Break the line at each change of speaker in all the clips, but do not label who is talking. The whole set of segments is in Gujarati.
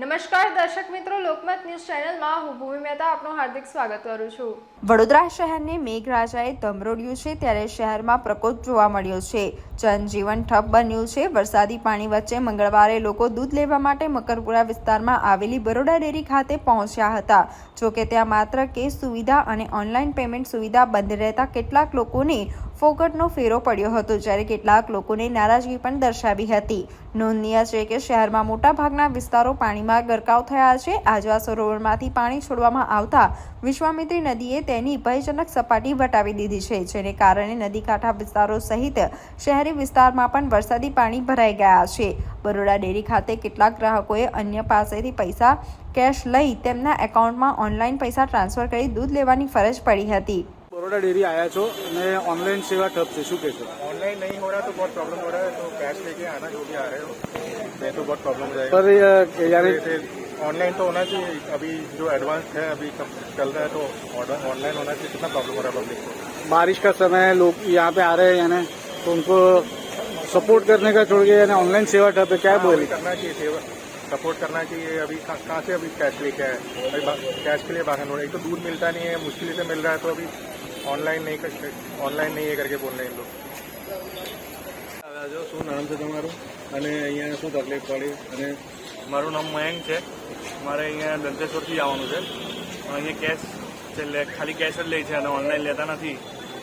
નમસ્કાર, દર્શક મિત્રો, લોકમત ન્યૂઝ ચેનલમાં હું ભૂમિ મહેતા આપનું હાર્દિક સ્વાગત કરું છું.
વડોદરા શહેરને મેઘરાજાએ ધમરોડ્યું છે ત્યારે શહેરમાં પ્રકોપ જોવા મળ્યો છે. જનજીવન ઠપ બન્યું છે. વરસાદી પાણી વચ્ચે મંગળવારે લોકો દૂધ લેવા માટે મકરપુરા વિસ્તારમાં આવેલી બરોડા ડેરી ખાતે પહોંચ્યા હતા. જોકે ત્યાં માત્ર કેશ સુવિધા અને ઓનલાઈન પેમેન્ટ સુવિધા બંધ રહેતા કેટલાક લોકોને ફોકટનો ફેરો પડ્યો હતો જ્યારે કેટલાક લોકોને નારાજગી પણ દર્શાવી હતી. નોંધનીય છે કે શહેરમાં મોટાભાગના વિસ્તારો પાણીમાં ગરકાવ થયા છે. આજવા સરોવરમાંથી પાણી છોડવામાં આવતા વિશ્વામિત્રી નદીએ તેની ભયજનક સપાટી વટાવી દીધી છે, જેને કારણે નદી કાંઠા વિસ્તારો સહિત શહેરી વિસ્તારમાં પણ વરસાદી પાણી ભરાઈ ગયા છે. બરોડા ડેરી ખાતે કેટલાક ગ્રાહકોએ અન્ય પાસેથી પૈસા કેશ લઈ તેમના એકાઉન્ટમાં ઓનલાઈન પૈસા ટ્રાન્સફર કરી દૂધ લેવાની ફરજ પડી હતી.
बड़ौदा डेयरी आया છો અને ऑनलाइन सेवा ठप છે શું કહેશો
ऑनलाइन नहीं हो रहा तो बहुत प्रॉब्लम हो रहा है तो कैश लेके आना जो भी आ रहे हो नहीं तो बहुत प्रॉब्लम हो जाएगा
पर ये, यानी
ऑनलाइन तो होना चाहिए अभी जो एडवांस है अभी कब चल रहा है तो ऑर्डर ऑनलाइन होना चाहिए कितना प्रॉब्लम हो रहा है पब्लिक को
बारिश का समय है लोग यहाँ पे आ रहे हैं यानी तो उनको सपोर्ट करने का छोड़ के यानी ऑनलाइन सेवा ठप है क्या
हाँ,
बोल
अभी करना चाहिए सेवा सपोर्ट करना चाहिए अभी कहाँ कहाँ से अभी कैश लेके आए अभी बा- कैश के लिए भागन हो रहा है एक तो दूध मिलता नहीं है मुश्किल से मिल रहा है तो अभी ऑनलाइन नहीं कर ऑनलाइन नहीं है करके बोल रहे हैं इन लोग
આવ્યા છો શું નામ છે તમારું અને અહીંયા શું તકલીફ પડી અને
મારું નામ મયંક છે મારે અહીંયા દંતેશ્વરથી જવાનું છે પણ અહીંયા કેશ છે લે ખાલી કેશ જ લે છે અને ઓનલાઈન લેતા નથી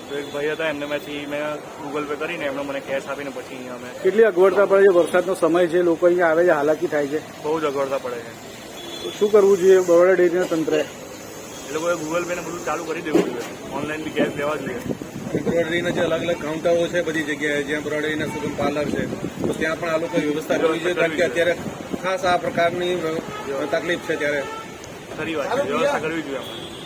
તો એક ભાઈ હતા એમને મેંથી મેં ગૂગલ પે કરીને એમને મને કેશ આપીને પછી અહીંયા અમે
કેટલી અગવડતા પડે છે વરસાદનો સમય છે લોકો અહીંયા આવે છે હાલાકી થાય છે
બહુ જ અગવડતા પડે છે
તો શું કરવું જોઈએ બરોડા ડેરીના તંત્રે
એ લોકોએ ગૂગલ પે ને બધું ચાલુ કરી દેવું જોઈએ. ઓનલાઈન બી કેશ દેવા જોઈએ.
એમ્બ્રોઇડરીના જે અલગ અલગ કાઉન્ટરો છે બધી જગ્યાએ જ્યાં એમ્બ્રોઇડરીના સુગમ પાર્લર છે તો ત્યાં પણ આ લોકો વ્યવસ્થા કરવી જોઈએ કારણ કે અત્યારે ખાસ આ પ્રકારની તકલીફ છે ત્યારે.
ખરી વાત વ્યવસ્થા કરવી જોઈએ આપણે.